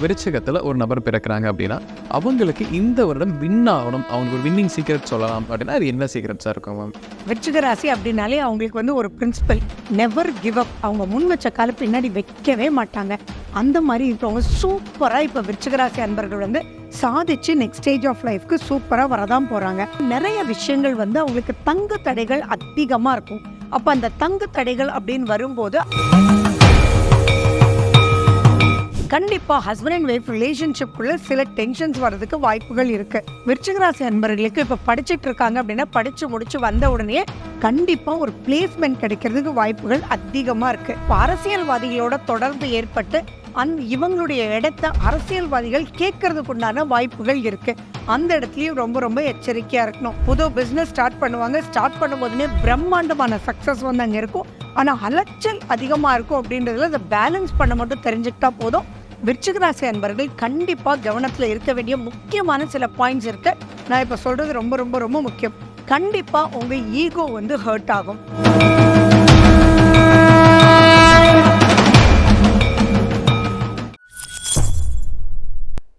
விருச்சகத்தில் ஒரு நபர் பிறக்கிறாங்க அப்படின்னா அவங்களுக்கு இந்த வருடம் வின் ஆகணும். அவங்களுக்கு ஒரு வின்னிங் சீக்ரெட் சொல்லலாம் அப்படின்னா அது என்ன சீக்ரெட்ஸாக இருக்கும் மேம் விருச்சிக ராசி அப்படின்னாலே அவங்களுக்கு வந்து ஒரு பிரின்சிபல் நெவர் கிவ் அப் அவங்க முன் வச்ச கால பின்னாடி வைக்கவே மாட்டாங்க. அந்த மாதிரி இருக்கிறவங்க சூப்பராக இப்போ விருச்சிக ராசி அன்பர்கள் வந்து சாதிச்சு நெக்ஸ்ட் ஸ்டேஜ் ஆஃப் லைஃப்க்கு சூப்பராக வரதான் போகிறாங்க நிறைய விஷயங்கள் வந்து அவங்களுக்கு தங்கு தடைகள் அதிகமாக இருக்கும். அப்போ அந்த தங்கு தடைகள் அப்படின்னு வரும்போது கண்டிப்பாக ஹஸ்பண்ட் அண்ட் ஒய்ஃப் ரிலேஷன்ஷிப்புக்குள்ள சில டென்ஷன்ஸ் வர்றதுக்கு வாய்ப்புகள் இருக்குது விருச்சிகராசி அன்பர்களுக்கு இப்போ படிச்சுட்டு இருக்காங்க அப்படின்னா படித்து முடிச்சு வந்த உடனே கண்டிப்பாக ஒரு பிளேஸ்மெண்ட் கிடைக்கிறதுக்கு வாய்ப்புகள் அதிகமாக இருக்குது இப்போ அரசியல்வாதிகளோட தொடர்பு ஏற்பட்டு அந் இவங்களுடைய இடத்த அரசியல்வாதிகள் கேட்கறதுக்கு உண்டான வாய்ப்புகள் இருக்கு. அந்த இடத்துலயும் ரொம்ப ரொம்ப எச்சரிக்கையா இருக்கணும். புது பிசினஸ் ஸ்டார்ட் பண்ணுவாங்க. ஸ்டார்ட் பண்ணும்போதுனே பிரம்மாண்டமான சக்சஸ் வந்து அங்கே இருக்கும். ஆனால் அலைச்சல் அதிகமாக இருக்கும் அப்படின்றதுல அதை பேலன்ஸ் பண்ண மட்டும் தெரிஞ்சுக்கிட்டா போதும். விருச்சிக ராசி அன்பர்கள் கண்டிப்பா கவனத்துல இருக்க வேண்டிய முக்கியமான சில பாயிண்ட்ஸ் இருக்கு. நான் இப்ப சொல்றது ரொம்ப ரொம்ப ரொம்ப முக்கியம். கண்டிப்பா உங்க ஈகோ வந்து ஹர்ட் ஆகும்.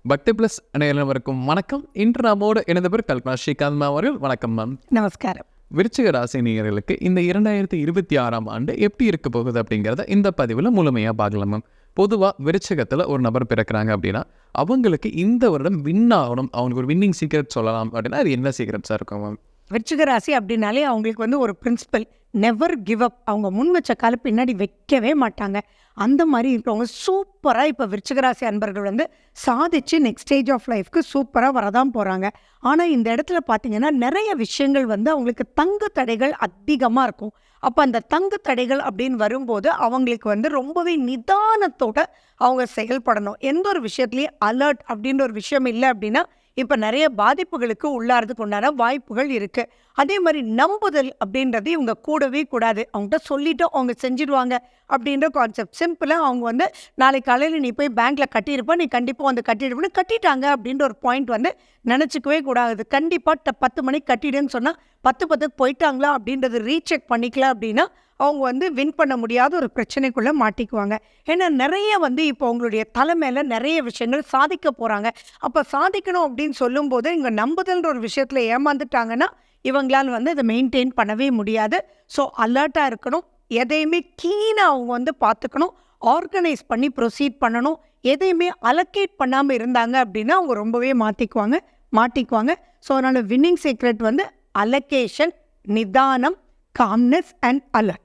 பக்தி பிளஸ் அனைவருக்கும் வணக்கம். இன்று நம்மோடு இணைந்த பேர் கல்பனா ஸ்ரீகாந்த் அவர்கள். வணக்கம் மேம். நமஸ்காரம். விருச்சிக ராசி நேயர்களுக்கு இந்த இரண்டாயிரத்தி இருபத்தி ஆறாம் ஆண்டு எப்படி இருக்க போகுது அப்படிங்கிறத இந்த பதிவில் முழுமையாக பார்க்கலாம் மேம். பொதுவாக விருச்சகத்தில் ஒரு நபர் பிறக்கிறாங்க அப்படின்னா அவங்களுக்கு இந்த வருடம் வின் ஆகணும் அவங்களுக்கு ஒரு வின்னிங் சீக்ரெட் சொல்லலாம் அப்படின்னா அது என்ன சீக்ரெட்ஸாக இருக்கும் மேம்? விருச்சிக ராசி அப்படின்னாலே அவங்களுக்கு வந்து ஒரு பிரின்சிபல் நெவர் கிவ் அப் அவங்க முன் வச்ச கால பின்னாடி வைக்கவே மாட்டாங்க. அந்த மாதிரி இருக்கிறவங்க சூப்பராக இப்போ விருச்சிகராசி அன்பர்கள் வந்து சாதிச்சு நெக்ஸ்ட் ஸ்டேஜ் ஆஃப் லைஃப்க்கு சூப்பராக வரதான் போகிறாங்க ஆனால் இந்த இடத்துல பார்த்தீங்கன்னா நிறைய விஷயங்கள் வந்து அவங்களுக்கு தங்கு தடைகள் அதிகமாக இருக்கும். அப்போ அந்த தங்கு தடைகள் அப்படின்னு வரும்போது அவங்களுக்கு வந்து ரொம்பவே நிதானத்தோட அவங்க செயல்படணும். எந்த ஒரு விஷயத்துலேயும் அலர்ட் அப்படின்ற ஒரு விஷயம் இல்லை அப்படின்னா இப்போ நிறைய பாதிப்புகளுக்கு உள்ளாறதுக்கு உண்டான வாய்ப்புகள் இருக்குது அதே மாதிரி நம்புதல் அப்படின்றது இவங்க கூடவே கூடாது. அவங்ககிட்ட சொல்லிட்டு அவங்க செஞ்சிடுவாங்க அப்படின்ற கான்செப்ட் சிம்பிளாக அவங்க வந்து நாளைக்கு காலையில் நீ போய் பேங்க்கில் கட்டியிருப்ப நீ கண்டிப்பாக வந்து கட்டிடுப்பன்னு கட்டிட்டாங்க அப்படின்ற ஒரு பாயிண்ட் வந்து நினச்சிக்கவே கூடாது. கண்டிப்பாக பத்து மணிக்கு கட்டிடுன்னு சொன்னால் பத்து பத்துக்கு போயிட்டாங்களா அப்படின்றது ரீசெக் பண்ணிக்கலாம் அப்படின்னா அவங்க வந்து வின் பண்ண முடியாத ஒரு பிரச்சனைக்குள்ளே மாட்டிக்குவாங்க. ஏன்னா நிறைய வந்து இப்போ அவங்களுடைய தலை மேலே நிறைய விஷயங்கள் சாதிக்க போகிறாங்க அப்போ சாதிக்கணும் அப்படின்னு சொல்லும்போது இங்கே நம்புதல்ன்ற ஒரு விஷயத்தில் ஏமாந்துட்டாங்கன்னா இவங்களால் வந்து அதை மெயின்டைன் பண்ணவே முடியாது. ஸோ அலர்ட்டாக இருக்கணும். எதையுமே கீனாக அவங்க வந்து பார்த்துக்கணும். ஆர்கனைஸ் பண்ணி ப்ரொசீட் பண்ணணும். எதையுமே அலக்கேட் பண்ணாமல் இருந்தாங்க அப்படின்னா அவங்க ரொம்பவே மாற்றிக்குவாங்க மாட்டிக்குவாங்க. ஸோ அதனால் வின்னிங் சீக்ரெட் வந்து அலகேஷன் நிதானம் காம்னஸ் அண்ட் அலர்ட்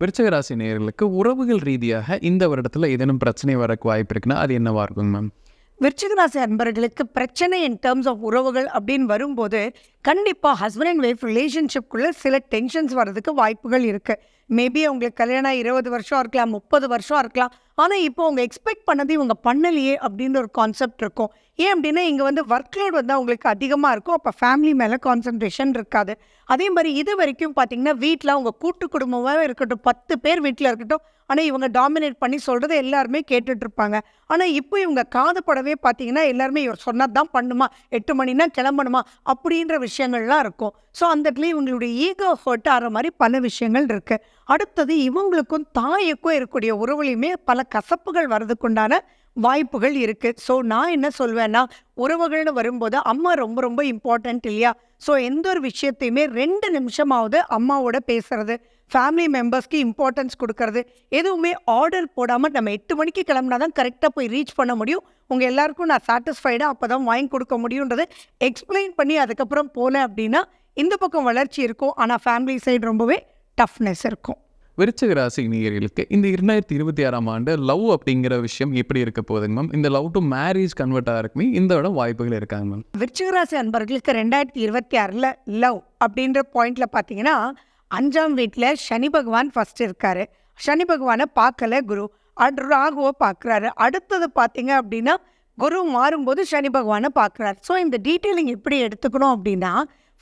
விருச்சகராசி நேர்களுக்கு உறவுகள் ரீதியாக இந்த வருடத்தில் ஏதேனும் பிரச்சனை வரக்கு வாய்ப்பு இருக்குன்னா அது என்னவாக இருக்கும் மேம்? விருச்சிகராசி அன்பர்களுக்கு பிரச்சனை இன் டேர்ம்ஸ் ஆஃப் உறவுகள் அப்படின்னு வரும்போது கண்டிப்பாக ஹஸ்பண்ட் அண்ட் ஒய்ஃப் ரிலேஷன்ஷிப்குள்ளே சில டென்ஷன்ஸ் வர்றதுக்கு வாய்ப்புகள் இருக்குது மேபி அவங்களுக்கு கல்யாணம் இருபது வருஷம் இருக்கலாம் முப்பது வருஷம் இருக்கலாம். ஆனால் இப்போ அவங்க எக்ஸ்பெக்ட் பண்ணது இவங்க பண்ணலையே அப்படின்னு ஒரு கான்செப்ட் இருக்கும். ஏன் அப்படின்னா இங்கே வந்து ஒர்க்லோட் வந்து அவங்களுக்கு அதிகமாக இருக்கும். அப்போ ஃபேமிலி மேலே கான்சன்ட்ரேஷன் இருக்காது. அதே மாதிரி இது வரைக்கும் பார்த்தீங்கன்னா வீட்டில் அவங்க கூட்டு குடும்பமாக இருக்கட்டும் பத்து பேர் வீட்டில் இருக்கட்டும் ஆனால் இவங்க டாமினேட் பண்ணி சொல்கிறத எல்லாருமே கேட்டுட்ருப்பாங்க ஆனால் இப்போ இவங்க காது படவே பார்த்தீங்கன்னா எல்லாருமே இவர் சொன்னது தான் பண்ணுமா? எட்டு மணினா கிளம்பணுமா? அப்படின்ற விஷயங்கள்லாம் இருக்கும். ஸோ அந்த இடத்துல இவங்களுடைய ஈகோ ஹர்ட் ஆகிற மாதிரி பல விஷயங்கள் இருக்குது அடுத்தது இவங்களுக்கும் தாய்க்கும் இருக்கக்கூடிய உறவுலையுமே பல கசப்புகள் வர்றதுக்குண்டான வாய்ப்புகள் இருக்குது ஸோ நான் என்ன சொல்வேன்னா உறவுகள்னு வரும்போது அம்மா ரொம்ப ரொம்ப இம்பார்ட்டன்ட் இல்லையா? ஸோ எந்த ஒரு விஷயத்தையுமே ரெண்டு நிமிஷமாவது அம்மாவோட பேசுறது ஃபேமிலி மெம்பர்ஸ்க்கு இம்பார்ட்டன்ஸ் கொடுக்கறது. எதுவுமே ஆர்டர் போடாமல் நம்ம எட்டு மணிக்கு கிளம்புனா தான் கரெக்டாக போய் ரீச் பண்ண முடியும். உங்கள் எல்லாருக்கும் நான் சாட்டிஸ்ஃபைடாக அப்போ தான் வாங்கி கொடுக்க முடியுன்றதை எக்ஸ்பிளைன் பண்ணி அதுக்கப்புறம் போனேன் அப்படின்னா இந்த பக்கம் வளர்ச்சி இருக்கும். ஆனால் ஃபேமிலி சைடு ரொம்பவே டஃப்னஸ் இருக்கும். விருச்சிக ராசி நேயர்களுக்கு இந்த இரண்டாயிரத்தி இருபத்தி ஆறாம் ஆண்டு லவ் அப்படிங்கிற விஷயம் எப்படி இருக்க போகுதுங்க மேம் இந்த லவ் டு மேரேஜ் கன்வெர்ட் ஆகிறக்குமே இந்த விட வாய்ப்புகள் இருக்காங்க மேம் விருச்சிகராசி அன்பர்களுக்கு ரெண்டாயிரத்தி இருபத்தி ஆறில் லவ் அப்படின்ற பாயிண்ட்ல பார்த்தீங்கன்னா அஞ்சாம் வீட்டில் சனி பகவான் ஃபர்ஸ்ட் இருக்கார். சனி பகவானை பார்க்கல குரு. அட் ராகுவை பார்க்குறாரு. அடுத்தது பார்த்தீங்க அப்படின்னா குரு மாறும்போது சனி பகவானை பார்க்குறாரு. ஸோ இந்த டீட்டெயிலிங் எப்படி எடுத்துக்கணும் அப்படின்னா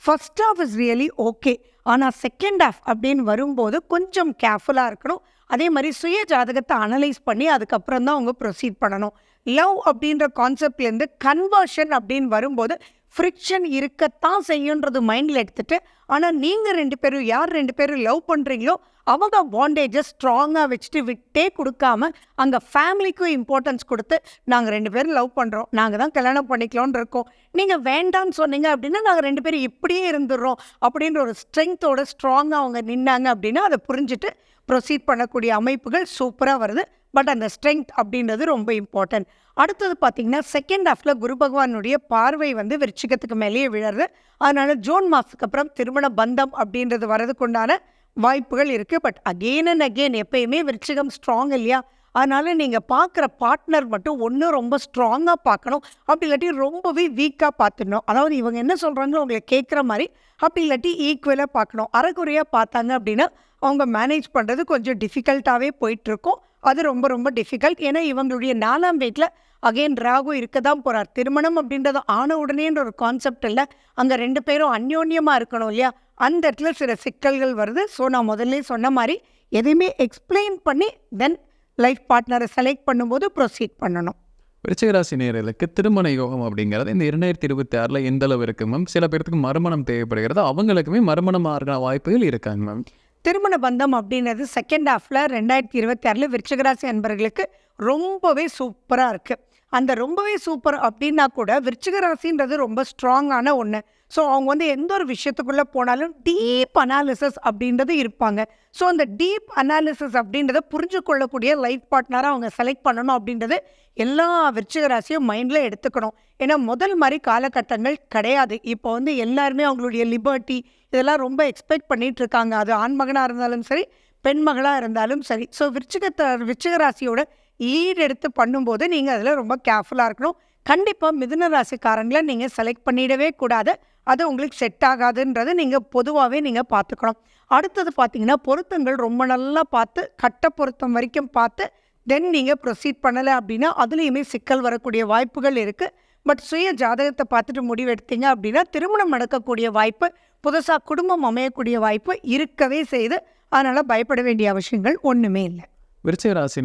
first half is really okay ஆனால் செகண்ட் ஹாஃப் அப்படின்னு வரும்போது கொஞ்சம் கேர்ஃபுல்லாக இருக்கணும். அதே மாதிரி சுய ஜாதகத்தை அனலைஸ் பண்ணி அதுக்கப்புறம் தான் அவங்க ப்ரொசீட் பண்ணணும். லவ் அப்படின்ற கான்செப்ட்லேருந்து கன்வர்ஷன் அப்படின்னு வரும்போது ஃப்ரிக்ஷன் இருக்கத்தான் செய்யுன்றது மைண்டில் எடுத்துட்டு ஆனால் நீங்கள் ரெண்டு பேரும் யார் ரெண்டு பேரும் லவ் பண்ணுறீங்களோ அவங்க பாண்டேஜை ஸ்ட்ராங்காக வச்சுட்டு விட்டே கொடுக்காம அங்கே ஃபேமிலிக்கும் இம்பார்ட்டன்ஸ் கொடுத்து நாங்கள் ரெண்டு பேரும் லவ் பண்ணுறோம் நாங்கள் தான் கல்யாணம் பண்ணிக்கலாம்னு இருக்கோம். நீங்கள் வேண்டாம்னு சொன்னீங்க அப்படின்னா நாங்கள் ரெண்டு பேரும் இப்படியே இருந்துடுறோம். அப்படின்ற ஒரு ஸ்ட்ரென்த்தோட ஸ்ட்ராங்காக அவங்க நின்னாங்க அப்படின்னா அதை புரிஞ்சுட்டு ப்ரொசீட் பண்ணக்கூடிய அமைப்புகள் சூப்பராக வருது. பட் அந்த ஸ்ட்ரென்த் அப்படின்றது ரொம்ப இம்பார்ட்டன்ட் அடுத்தது பார்த்தீங்கன்னா செகண்ட் ஹாஃபில் குரு பகவானுடைய பார்வை வந்து விருச்சிகத்துக்கு மேலேயே விழருது அதனால ஜூன் மாதத்துக்கு அப்புறம் திருமண பந்தம் அப்படின்றது வரதுக்குண்டான வாய்ப்புகள் இருக்குது பட் அகெயின் அண்ட் அகெயின் எப்பயுமே விருச்சிகம் ஸ்ட்ராங் இல்லையா? அதனால் நீங்கள் பார்க்குற பார்ட்னர் மட்டும் ஒன்று ரொம்ப ஸ்ட்ராங்காக பார்க்கணும். அப்படி இல்லாட்டி ரொம்பவே வீக்காக பார்த்துடணும். அதாவது இவங்க என்ன சொல்கிறாங்களோ உங்களை கேட்குற மாதிரி அப்படி இல்லாட்டி ஈக்குவலாக பார்க்கணும். அறகுறையாக பார்த்தாங்க அப்படின்னா அவங்க மேனேஜ் பண்ணுறது கொஞ்சம் டிஃபிகல்ட்டாகவே போயிட்டுருக்கும் அது ரொம்ப ரொம்ப டிஃபிகல்ட் ஏன்னா இவங்களுடைய நாலாம் வீட்டில் அகைன் ராகு இருக்க தான் போகிறார் திருமணம் அப்படின்றது ஆன உடனேன்ற ஒரு கான்செப்ட் இல்லை. அங்கே ரெண்டு பேரும் அந்யோன்யமாக இருக்கணும் இல்லையா? அந்த இடத்துல சில சிக்கல்கள் வருது. ஸோ நான் முதல்ல சொன்ன மாதிரி எதையுமே எக்ஸ்பிளைன் பண்ணி தென் லைஃப் பார்ட்னரை செலக்ட் பண்ணும்போது ப்ரொசீட் பண்ணணும். விருச்சிகராசி நேயர்களுக்கு திருமண யோகம் அப்படிங்கிறது இந்த இரண்டாயிரத்தி இருபத்தி ஆறில் எந்த அளவு இருக்கு மேம் சில பேர்த்துக்கு மறுமணம் தேவைப்படுகிறது. அவங்களுக்குமே மறுமணம் ஆகிற வாய்ப்புகள் இருக்காங்க மேம் திருமண பந்தம் அப்படின்றது செகண்ட் ஹாஃபில் ரெண்டாயிரத்தி இருபத்தி ஆறில் விருச்சிகராசி அன்பர்களுக்கு ரொம்பவே சூப்பராக இருக்குது அந்த ரொம்பவே சூப்பர் அப்படின்னா கூட விருச்சிக ராசின்றது ரொம்ப ஸ்ட்ராங்கான ஒன்று ஸோ அவங்க வந்து எந்த ஒரு விஷயத்துக்குள்ளே போனாலும் டீப் அனாலிசிஸ் அப்படின்றது இருப்பாங்க. ஸோ அந்த டீப் அனாலிசிஸ் அப்படின்றத புரிஞ்சு கொள்ளக்கூடிய லைஃப் பார்ட்னராக அவங்க செலக்ட் பண்ணணும் அப்படின்றது எல்லா விருச்சிக ராசியும் மைண்டில் எடுத்துக்கணும். ஏன்னா முதல் மாதிரி காலகட்டங்கள் கிடையாது. இப்போ வந்து எல்லாருமே அவங்களுடைய லிபர்ட்டி இதெல்லாம் ரொம்ப எக்ஸ்பெக்ட் பண்ணிகிட்டு இருக்காங்க. அது ஆண்மகனாக இருந்தாலும் சரி பெண்மகளாக இருந்தாலும் சரி. ஸோ விருச்சிகத்தை விருச்சிக ராசியோட லீட் எடுத்து பண்ணும்போது நீங்கள் அதில் ரொம்ப கேர்ஃபுல்லாக இருக்கணும். கண்டிப்பாக மிதுன ராசிக்காரங்களை நீங்கள் செலக்ட் பண்ணிடவே கூடாது. அது உங்களுக்கு செட் ஆகாதுன்றதை நீங்கள் பொதுவாகவே நீங்கள் பார்த்துக்கணும். அடுத்தது பார்த்தீங்கன்னா பொருத்தங்கள் ரொம்ப நல்லா பார்த்து கட்ட பொருத்தம் வரைக்கும் பார்த்து தென் நீங்கள் ப்ரொசீட் பண்ணலை அப்படின்னா அதுலேயுமே சிக்கல் வரக்கூடிய வாய்ப்புகள் இருக்குது பட் சுய ஜாதகத்தை பார்த்துட்டு முடிவு எடுத்தீங்க அப்படின்னா திருமணம் நடக்கக்கூடிய வாய்ப்பு புதுசாக குடும்பம் அமையக்கூடிய வாய்ப்பு இருக்கவே செய்து அதனால் பயப்பட வேண்டிய அவசியங்கள் ஒன்றுமே இல்லை. விருச்சிக ராசி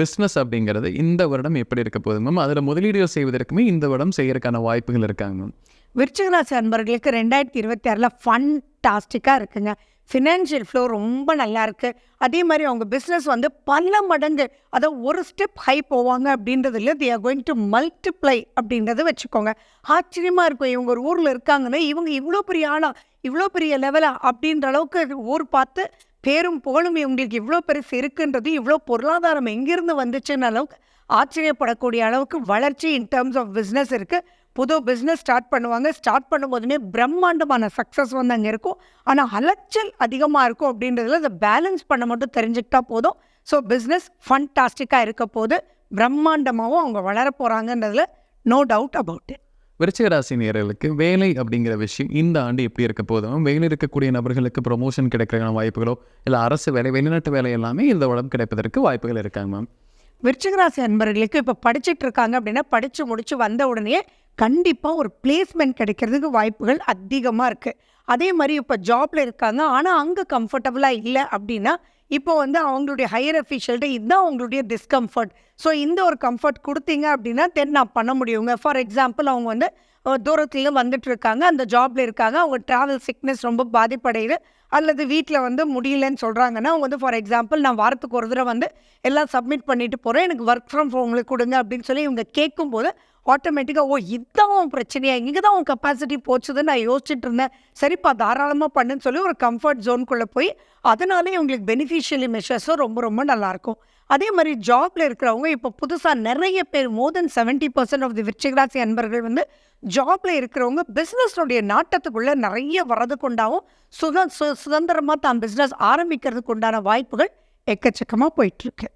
பிஸ்னஸ் அப்படிங்கிறது இந்த வருடம் எப்படி இருக்க போகுது மேம் அதில் முதலீடுகள் செய்வதற்குமே இந்த வருடம் செய்யறதுக்கான வாய்ப்புகள் இருக்காங்க மேம் விருச்சிகராசி அன்பர்களுக்கு ரெண்டாயிரத்தி இருபத்தி ஆறில் ஃபன்டாஸ்டிக்காக இருக்குங்க. ஃபினான்ஷியல் ஃப்ளோ ரொம்ப நல்லா இருக்குது அதே மாதிரி அவங்க பிஸ்னஸ் வந்து பல மடங்கு அதை ஒரு ஸ்டெப் ஹை போவாங்க அப்படின்றதுல they are going to multiply அப்படின்றத வச்சுக்கோங்க. ஆச்சரியமாக இருக்கும். இவங்க ஒரு ஊரில் இருக்காங்கன்னா இவங்க இவ்வளோ பெரிய ஆளா இவ்வளோ பெரிய லெவலா அப்படின்ற அளவுக்கு ஊர் பார்த்து பேரும் புகழும் இவங்களுக்கு இவ்வளோ பெருசு இருக்குன்றது இவ்வளோ பொருளாதாரம் எங்கேருந்து வந்துச்சுன்னு அளவுக்கு ஆச்சரியப்படக்கூடிய அளவுக்கு வளர்ச்சி இன் டேர்ம்ஸ் ஆஃப் பிஸ்னஸ் இருக்குது புது பிஸ்னஸ் ஸ்டார்ட் பண்ணுவாங்க. ஸ்டார்ட் பண்ணும்போதுமே பிரம்மாண்டமான சக்ஸஸ் வந்து அங்கே இருக்கும். ஆனால் அலைச்சல் அதிகமாக இருக்கும் அப்படின்றதுல அதை பேலன்ஸ் பண்ண மட்டும் தெரிஞ்சுக்கிட்டா போதும். ஸோ பிஸ்னஸ் ஃபன்டாஸ்டிக்காக இருக்க போது பிரம்மாண்டமாகவும் அவங்க வளர போகிறாங்கன்றதுல நோ டவுட் அபவுட் இட் விருச்சிகராசி ராசி வேலை அப்படிங்கிற விஷயம் இந்த ஆண்டு எப்படி இருக்க போதும் வேலை இருக்கக்கூடிய நபர்களுக்கு ப்ரொமோஷன் கிடைக்கிறதுக்கான வாய்ப்புகளோ இல்லை அரசு வேலை வெளிநாட்டு வேலை எல்லாமே இந்த உடம்பு கிடைப்பதற்கு வாய்ப்புகள் இருக்காங்க மேம். விருச்சிகராசி அன்பர்களுக்கு இப்போ படிச்சுட்டு இருக்காங்க அப்படின்னா படித்து முடிச்சு வந்த உடனே கண்டிப்பாக ஒரு பிளேஸ்மெண்ட் கிடைக்கிறதுக்கு வாய்ப்புகள் அதிகமாக இருக்குது அதே மாதிரி இப்போ ஜாப்ல இருக்காங்க. ஆனால் அங்கே கம்ஃபர்டபுளாக இல்லை அப்படின்னா இப்போ வந்து அவங்களுடைய ஹையர் அஃபிஷியல்கிட்ட இதுதான் அவங்களுடைய டிஸ்கம்ஃபர்ட் ஸோ இந்த ஒரு கம்ஃபர்ட் கொடுத்தீங்க அப்படின்னா தென் நான் பண்ண முடியுங்க. ஃபார் எக்ஸாம்பிள் அவங்க வந்து தூரத்துலேயும் வந்துட்டுருக்காங்க வந்துட்டு இருக்காங்க. அந்த ஜாப்ல இருக்காங்க. அவங்க ட்ராவல் சிக்னஸ் ரொம்ப பாதிப்படையுது. அல்லது வீட்டில் வந்து முடியலன்னு சொல்கிறாங்கன்னா அவங்க வந்து ஃபார் எக்ஸாம்பிள் நான் வாரத்துக்கு ஒரு தடவை வந்து எல்லாம் சப்மிட் பண்ணிட்டு போகிறேன் எனக்கு ஒர்க் ஃப்ரம் ஹோம்ல கொடுங்க அப்படின்னு சொல்லி இவங்க கேட்கும்போது ஆட்டோமேட்டிக்காக ஓ இதுதான் உன் பிரச்சனையா? இங்கே தான் உன் கெப்பாசிட்டி போச்சுதுன்னு நான் யோசிச்சுட்டு இருந்தேன் சரிப்பா தாராளமாக பண்ணுன்னு சொல்லி ஒரு கம்ஃபர்ட் ஜோனுக்குள்ளே போய் அதனாலே உங்களுக்கு பெனிஃபிஷியலி மெஷர்ஸும் ரொம்ப ரொம்ப நல்லாயிருக்கும். அதே மாதிரி ஜாப்ல இருக்கிறவங்க இப்போ புதுசாக நிறைய பேர் more than seventy percent of the விருச்சிகராசி அன்பர்கள் வந்து ஜாப்ல இருக்கிறவங்க பிஸ்னஸ்னுடைய நாட்டத்துக்குள்ளே நிறைய வரதுக்கு உண்டாகும் சுக சு சுதந்திரமாக தான் பிஸ்னஸ் ஆரம்பிக்கிறதுக்கு உண்டான வாய்ப்புகள் எக்கச்சக்கமாக போயிட்டுருக்கு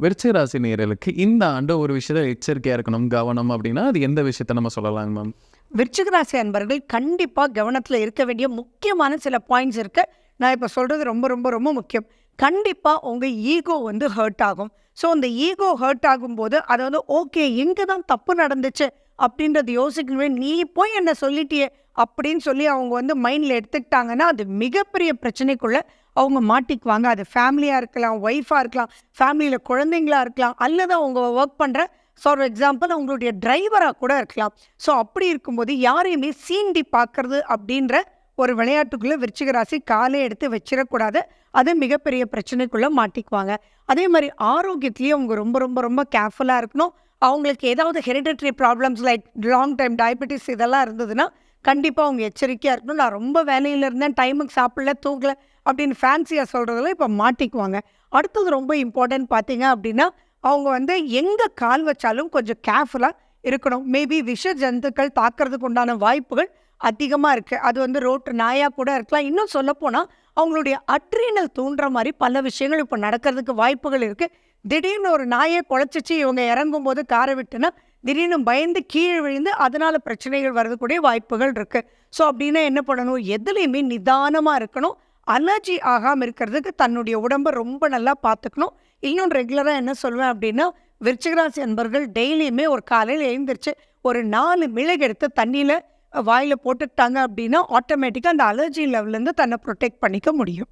விருச்சிகராசி ராசி இந்த ஆண்டு ஒரு விஷயத்தை எச்சரிக்கையாக இருக்கணும் கவனம் அப்படின்னா அது எந்த விஷயத்தை நம்ம சொல்லலாங்க மேம் விருச்சிகராசி அன்பர்கள் கண்டிப்பாக கவனத்தில் இருக்க வேண்டிய முக்கியமான சில பாயிண்ட்ஸ் இருக்கு. நான் இப்போ சொல்கிறது ரொம்ப ரொம்ப ரொம்ப முக்கியம். கண்டிப்பாக உங்கள் ஈகோ வந்து ஹர்ட் ஆகும். ஸோ அந்த ஈகோ ஹர்ட் ஆகும்போது அதை வந்து ஓகே எங்கே தான் தப்பு நடந்துச்சு அப்படின்றது யோசிக்கணுமே நீ போய் என்ன சொல்லிட்டியே அப்படின்னு சொல்லி அவங்க வந்து மைண்டில் எடுத்துக்கிட்டாங்கன்னா அது மிகப்பெரிய பிரச்சனைக்குள்ளே அவங்க மாட்டிக்குவாங்க. அது ஃபேமிலியாக இருக்கலாம் ஒய்ஃபாக இருக்கலாம் ஃபேமிலியில் குழந்தைங்களா இருக்கலாம் அல்லது அவங்க ஒர்க் பண்ணுற ஃபார் எக்ஸாம்பிள் அவங்களுடைய டிரைவராக கூட இருக்கலாம். ஸோ அப்படி இருக்கும்போது யாரையுமே சீண்டி பார்க்கறது அப்படின்ற ஒரு விளையாட்டுக்குள்ளே விருச்சிக ராசி காலை எடுத்து வச்சிடக்கூடாது. அது மிகப்பெரிய பிரச்சனைக்குள்ளே மாட்டிக்குவாங்க. அதே மாதிரி ஆரோக்கியத்துலேயும் அவங்க ரொம்ப ரொம்ப ரொம்ப கேர்ஃபுல்லாக இருக்கணும். அவங்களுக்கு ஏதாவது hereditary problems like long time diabetes இதெல்லாம் இருந்ததுன்னா கண்டிப்பாக அவங்க எச்சரிக்கையாக இருக்கணும். நான் ரொம்ப வேலையில் இருந்தேன் டைமுக்கு சாப்பிடல தூங்கலை. அப்படின்னு ஃபேன்சியாக சொல்கிறதுல இப்போ மாட்டிக்குவாங்க. அடுத்தது ரொம்ப இம்பார்ட்டன்ட் பார்த்தீங்க அப்படின்னா அவங்க வந்து எங்கே கால் வச்சாலும் கொஞ்சம் கேர்ஃபுல்லாக இருக்கணும். மேபி விஷ ஜந்துக்கள் தாக்குறதுக்கு உண்டான வாய்ப்புகள் அதிகமாக இருக்குது அது வந்து ரோட்டு நாயாக கூட இருக்கலாம். இன்னும் சொல்லப்போனால் அவங்களுடைய அட்ரீனல் தூண்டுற மாதிரி பல விஷயங்கள் இப்போ நடக்கிறதுக்கு வாய்ப்புகள் இருக்குது திடீர்னு ஒரு நாயை குழச்சிச்சு இவங்க இறங்கும் போது காரை விட்டுனா திடீர்னு பயந்து கீழே விழுந்து அதனால் பிரச்சனைகள் வரதுக்கூடிய வாய்ப்புகள் இருக்குது ஸோ அப்படின்னா என்ன பண்ணணும்? எதுலேயுமே நிதானமாக இருக்கணும். அலர்ஜி ஆகாமல் இருக்கிறதுக்கு தன்னுடைய உடம்பை ரொம்ப நல்லா பார்த்துக்கணும் இன்னும் ரெகுலராக என்ன சொல்லுவேன் அப்படின்னா விருச்சிகராசி அன்பர்கள் டெய்லியுமே ஒரு காலையில் எழுந்திரிச்சு ஒரு நாலு மிளகு எடுத்து தண்ணியில் வாயில் போட்டுக்கிட்டாங்க அப்படின்னா ஆட்டோமேட்டிக்காக அந்த அலர்ஜி லெவல்லேருந்து தன்னை ப்ரொடெக்ட் பண்ணிக்க முடியும்.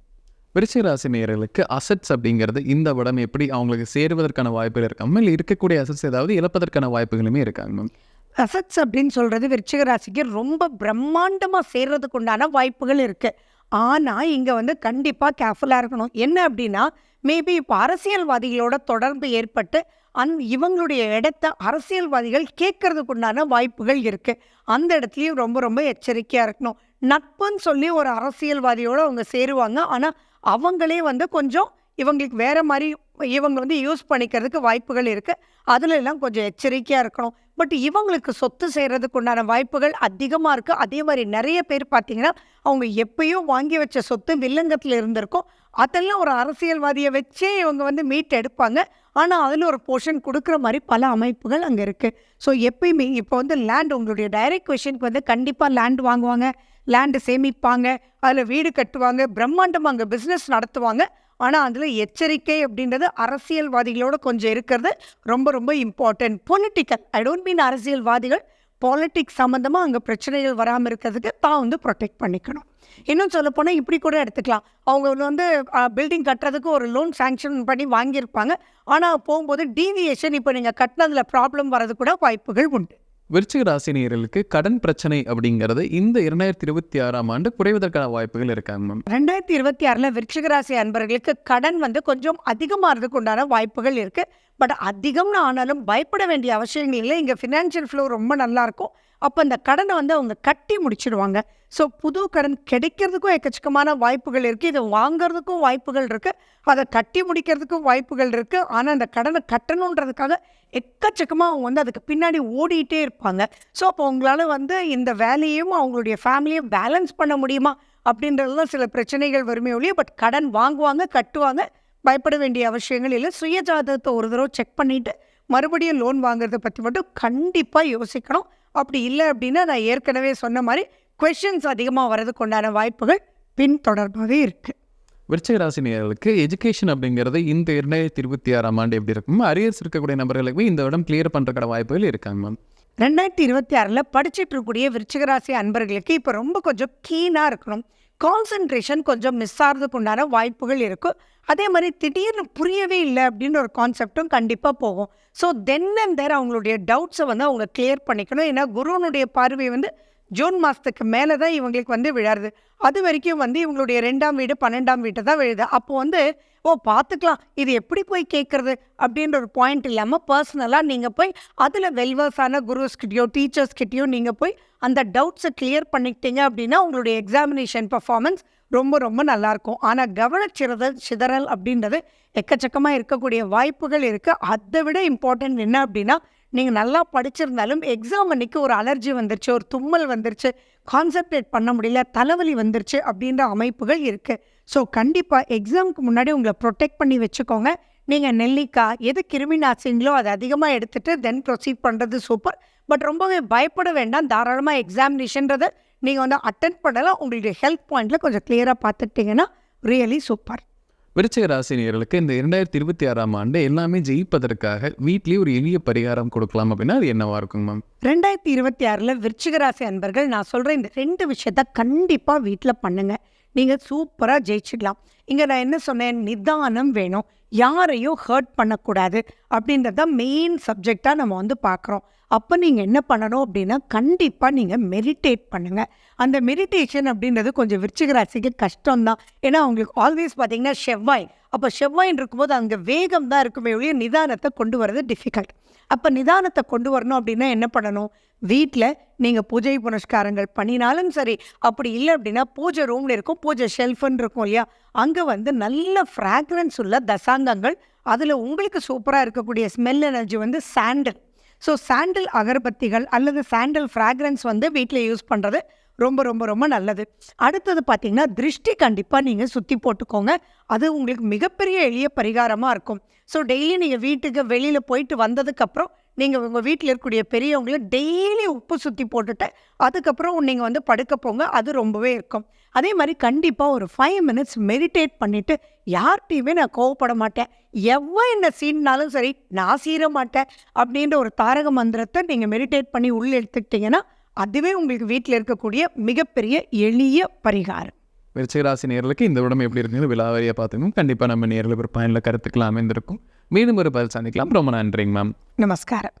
விருச்சிக ராசி நேயர்களுக்கு அசட்ஸ் அப்படிங்கிறது இந்த படம் எப்படி அவங்களுக்கு சேருவதற்கான வாய்ப்புகள் இருக்காம இல்லை இருக்கக்கூடிய அசட்ஸ் ஏதாவது இழப்பதற்கான வாய்ப்புகளுமே இருக்காங்க மேம்? அசட்ஸ் அப்படின்னு சொல்கிறது விருச்சிக ராசிக்கு ரொம்ப பிரம்மாண்டமாக சேர்றதுக்கு உண்டான வாய்ப்புகள் இருக்குது ஆனால் இங்கே வந்து கண்டிப்பாக கேர்ஃபுல்லாக இருக்கணும். என்ன அப்படின்னா மேபி இப்போ அரசியல்வாதிகளோட தொடர்பு ஏற்பட்டு அந் இவங்களுடைய இடத்த அரசியல்வாதிகள் கேட்கறதுக்கு உண்டான வாய்ப்புகள் இருக்குது அந்த இடத்துலையும் ரொம்ப ரொம்ப எச்சரிக்கையாக இருக்கணும். நட்புன்னு சொல்லி ஒரு அரசியல்வாதியோடு அவங்க சேருவாங்க. ஆனால் அவங்களே வந்து கொஞ்சம் இவங்களுக்கு வேறு மாதிரி இவங்க வந்து யூஸ் பண்ணிக்கிறதுக்கு வாய்ப்புகள் இருக்குது அதில் எல்லாம் கொஞ்சம் எச்சரிக்கையாக இருக்கணும். பட் இவங்களுக்கு சொத்து செய்கிறதுக்கு உண்டான வாய்ப்புகள் அதிகமாக இருக்குது அதே மாதிரி நிறைய பேர் பார்த்தீங்கன்னா அவங்க எப்பயோ வாங்கி வச்ச சொத்து வில்லங்கத்தில் இருந்திருக்கும். அதெல்லாம் ஒரு அரசியல்வாதியை வச்சே இவங்க வந்து மீட் எடுப்பாங்க. ஆனால் அதில் ஒரு போர்ஷன் கொடுக்குற மாதிரி பல அமைப்புகள் அங்கே இருக்குது ஸோ எப்பயுமே இப்போ வந்து லேண்ட் உங்களுடைய டைரக்ட் கொஷனுக்கு வந்து கண்டிப்பாக லேண்ட் வாங்குவாங்க. லேண்டு சேமிப்பாங்க. அதில் வீடு கட்டுவாங்க. பிரம்மாண்டமாக அங்கே பிஸ்னஸ் நடத்துவாங்க. ஆனால் அதில் எச்சரிக்கை அப்படின்றது அரசியல்வாதிகளோட கொஞ்சம் இருக்கிறது ரொம்ப ரொம்ப important political I don't mean அரசியல்வாதிகள். பாலிட்டிக்ஸ் சம்மந்தமாக அங்கே பிரச்சனைகள் வராமல் இருக்கிறதுக்கு தான் வந்து ப்ரொடெக்ட் பண்ணிக்கணும். இன்னும் சொல்லப்போனால் இப்படி கூட எடுத்துக்கலாம். அவங்க வந்து பில்டிங் கட்டுறதுக்கு ஒரு லோன் சேங்ஷன் பண்ணி வாங்கியிருப்பாங்க. ஆனால் போகும்போது டீவியேஷன் இப்போ நீங்கள் கட்டினதில் ப்ராப்ளம் வரது கூட வாய்ப்புகள் உண்டு. விருச்சிக ராசி கடன் பிரச்சனை அப்படிங்கிறது இந்த இரண்டாயிரத்தி இருபத்தி ஆறாம் ஆண்டு குறைவதற்கான வாய்ப்புகள் இருக்காங்க மேம்? ரெண்டாயிரத்தி இருபத்தி ஆறில் விருச்சிகராசி அன்பர்களுக்கு கடன் வந்து கொஞ்சம் அதிகமாகிறதுக்கு உண்டான வாய்ப்புகள் இருக்குது பட் அதிகம்னு ஆனாலும் பயப்பட வேண்டிய அவசியங்கள் இல்லை. இங்கே ஃபினான்ஷியல் ஃப்ளோ ரொம்ப நல்லாயிருக்கும் அப்போ அந்த கடனை வந்து அவங்க கட்டி முடிச்சிடுவாங்க ஸோ புது கடன் கிடைக்கிறதுக்கும் எக்கச்சக்கமான வாய்ப்புகள் இருக்குது இதை வாங்குறதுக்கும் வாய்ப்புகள் இருக்குது அதை கட்டி முடிக்கிறதுக்கும் வாய்ப்புகள் இருக்குது ஆனால் அந்த கடனை கட்டணுன்றதுக்காக எக்கச்சக்கமாக அவங்க வந்து அதுக்கு பின்னாடி ஓடிட்டே இருப்பாங்க. ஸோ அப்போ அவங்களால வந்து இந்த வேலையும் அவங்களுடைய ஃபேமிலியும் பேலன்ஸ் பண்ண முடியுமா? அப்படின்றதுலாம் சில பிரச்சனைகள் வருமே ஒழிய பட் கடன் வாங்குவாங்க கட்டுவாங்க. பயப்பட வேண்டிய அவசியங்கள் இல்லை. சுயஜாதகத்தை ஒரு தடவை செக் பண்ணிவிட்டு மறுபடியும் லோன் வாங்குறத பற்றி மட்டும் கண்டிப்பாக யோசிக்கணும். அப்படி இல்லை அப்படின்னா நான் ஏற்கனவே சொன்ன மாதிரி கொஷின்ஸ் அதிகமாக வரதுக்கு உண்டான வாய்ப்புகள் பின் தொடர்பாகவே இருக்குது விருச்சிக ராசி நேயர்களுக்கு எஜுகேஷன் அப்படிங்கிறது இந்த இரண்டாயிரத்தி இருபத்தி ஆறாம் ஆண்டு எப்படி இருக்கும்? அரியர்ஸ் இருக்கக்கூடிய நபர்களுக்கு இந்த இடம் கிளியர் பண்ணுறதுக்கான வாய்ப்புகள் இருக்காங்க மேம் ரெண்டாயிரத்தி இருபத்தி ஆறில் படிச்சுட்டு இருக்கக்கூடிய விருச்சிகராசி அன்பர்களுக்கு இப்போ ரொம்ப கொஞ்சம் கீனாக இருக்கணும். கான்சன்ட்ரேஷன் கொஞ்சம் மிஸ் ஆகிறதுக்கு உண்டான வாய்ப்புகள் இருக்கும் அதே மாதிரி திடீர்னு புரியவே இல்லை அப்படின்னு ஒரு கான்செப்டும் கண்டிப்பாக போகும். ஸோ தென் அண்ட் தேர் அவங்களுடைய டவுட்ஸை வந்து அவங்க கிளியர் பண்ணிக்கணும். ஏன்னா குருவனுடைய பார்வை வந்து ஜூன் மாதத்துக்கு மேலே தான் இவங்களுக்கு வந்து விழாருது. அது வரைக்கும் வந்து இவங்களுடைய ரெண்டாம் வீடு பன்னெண்டாம் வீட்டை தான் விழுது. அப்போ வந்து ஓ பார்த்துக்கலாம். இது எப்படி போய் கேட்குறது அப்படின்ற ஒரு பாயிண்ட் இல்லாமல் பர்சனலாக நீங்கள் போய் அதில் வெல்வர்ஸான குருஸ்கிட்டயோ டீச்சர்ஸ்கிட்டயோ நீங்கள் போய் அந்த டவுட்ஸை கிளியர் பண்ணிக்கிட்டீங்க அப்படின்னா உங்களுடைய எக்ஸாமினேஷன் பர்ஃபார்மன்ஸ் ரொம்ப ரொம்ப நல்லாயிருக்கும் ஆனால் கவனச்சிறதல் சிதறல் அப்படின்றது எக்கச்சக்கமாக இருக்கக்கூடிய வாய்ப்புகள் இருக்குது அதை விட இம்பார்ட்டன்ட் என்ன அப்படின்னா நீங்கள் நல்லா படிச்சிருந்தாலும் எக்ஸாம் அன்னைக்கு ஒரு அலர்ஜி வந்துருச்சு ஒரு தும்மல் வந்துருச்சு கான்சென்ட்ரேட் பண்ண முடியல தலைவலி வந்துருச்சு அப்படின்ற அமைப்புகள் இருக்குது ஸோ கண்டிப்பாக எக்ஸாமுக்கு முன்னாடி உங்களை ப்ரொடெக்ட் பண்ணி வச்சுக்கோங்க. நீங்கள் நெல்லிக்காய் எது கிருமி நாசிங்களோ அதை அதிகமாக எடுத்துகிட்டு தென் ப்ரொசீட் பண்ணுறது சூப்பர் பட் ரொம்பவே பயப்பட வேண்டாம். தாராளமாக எக்ஸாமினேஷன்றதை நீங்கள் வந்து அட்டன் பண்ணலாம். உங்களுடைய ஹெல்த் பாயிண்டில் கொஞ்சம் கிளியராக பார்த்துட்டிங்கன்னா ரியலி சூப்பர் விருச்சிக ராசினியர்களுக்கு இந்த இரண்டாயிரத்தி இருபத்தி ஆறாம் ஆண்டு எல்லாமே ஜெயிப்பதற்காக வீட்லேயே ஒரு எளிய பரிகாரம் கொடுக்கலாம் அப்படின்னா அது என்னவா இருக்குங்க மேம் ரெண்டாயிரத்தி இருபத்தி ஆறில் விருச்சிகராசி அன்பர்கள் நான் சொல்கிற இந்த ரெண்டு விஷயத்த கண்டிப்பாக வீட்டில் பண்ணுங்க. நீங்கள் சூப்பராக ஜெயிச்சிடலாம் இங்கே நான் என்ன சொன்னேன்? நிதானம் வேணும். யாரையும் ஹர்ட் பண்ணக்கூடாது அப்படின்றது தான் மெயின் சப்ஜெக்டாக நம்ம வந்து பார்க்குறோம். அப்போ நீங்கள் என்ன பண்ணணும் அப்படின்னா கண்டிப்பாக நீங்கள் மெடிடேட் பண்ணுங்கள் அந்த மெடிடேஷன் அப்படின்றது கொஞ்சம் விருச்சிக ராசிக்கு கஷ்டம்தான். ஏன்னா அவங்களுக்கு ஆல்வேஸ் பார்த்தீங்கன்னா செவ்வாய். அப்போ செவ்வாயின் இருக்கும்போது அங்கே வேகம் தான் இருக்குமே ஒழிய நிதானத்தை கொண்டு வரது டிஃபிகல்ட் அப்போ நிதானத்தை கொண்டு வரணும் அப்படின்னா என்ன பண்ணணும்? வீட்டில் நீங்கள் பூஜை புனஸ்காரங்கள் பண்ணினாலும் சரி அப்படி இல்லை அப்படின்னா பூஜை ரூமில் இருக்கும். பூஜை ஷெல்ஃபுன்னு இருக்கும் இல்லையா? அங்கே வந்து நல்ல ஃப்ராக்ரன்ஸ் உள்ள தசாங்கங்கள் அதில் உங்களுக்கு சூப்பராக இருக்கக்கூடிய ஸ்மெல் எனர்ஜி வந்து சாண்டில் ஸோ சாண்டில் அகர்பத்திகள் அல்லது சாண்டில் ஃப்ராக்ரன்ஸ் வந்து வீட்டில் யூஸ் பண்ணுறது ரொம்ப ரொம்ப ரொம்ப நல்லது. அடுத்தது பார்த்தீங்கன்னா திருஷ்டி கண்டிப்பாக நீங்கள் சுற்றி போட்டுக்கோங்க. அது உங்களுக்கு மிகப்பெரிய எளிய பரிகாரமாக இருக்கும். ஸோ டெய்லி நீங்கள் வீட்டுக்கு வெளியில் போயிட்டு வந்ததுக்கப்புறம் நீங்கள் உங்கள் வீட்டில் இருக்கக்கூடிய பெரியவங்கள டெய்லி உப்பு சுற்றி போட்டுட்டு அதுக்கப்புறம் நீங்கள் வந்து படுக்க போங்க. அது ரொம்பவே இருக்கும். அதே மாதிரி கண்டிப்பாக ஒரு ஃபைவ் மினிட்ஸ் மெடிடேட் பண்ணிவிட்டு யார்கிட்டையுமே நான் கோவப்பட மாட்டேன். எவ்வளோ என்ன சீன்னாலும் சரி நான் சீர மாட்டேன். அப்படின்ற ஒரு தாரக மந்திரத்தை நீங்கள் மெடிடேட் பண்ணி உள்ளே எடுத்துக்கிட்டிங்கன்னா அதுவே உங்களுக்கு வீட்டில் இருக்கக்கூடிய மிகப்பெரிய எளிய பரிகாரம். விருச்சிகராசி நேர்களுக்கு இந்த வருடம் எப்படி இருக்குன்னு விலாவரியாக பார்த்துக்கணும். கண்டிப்பாக நம்ம நேரில் ஒரு பயனில் கருத்துக்கள் அமைந்திருக்கும். மீண்டும் ஒரு பதில் சந்திக்கலாம். ரொம்ப நன்றிங்க மேம். நமஸ்காரம்.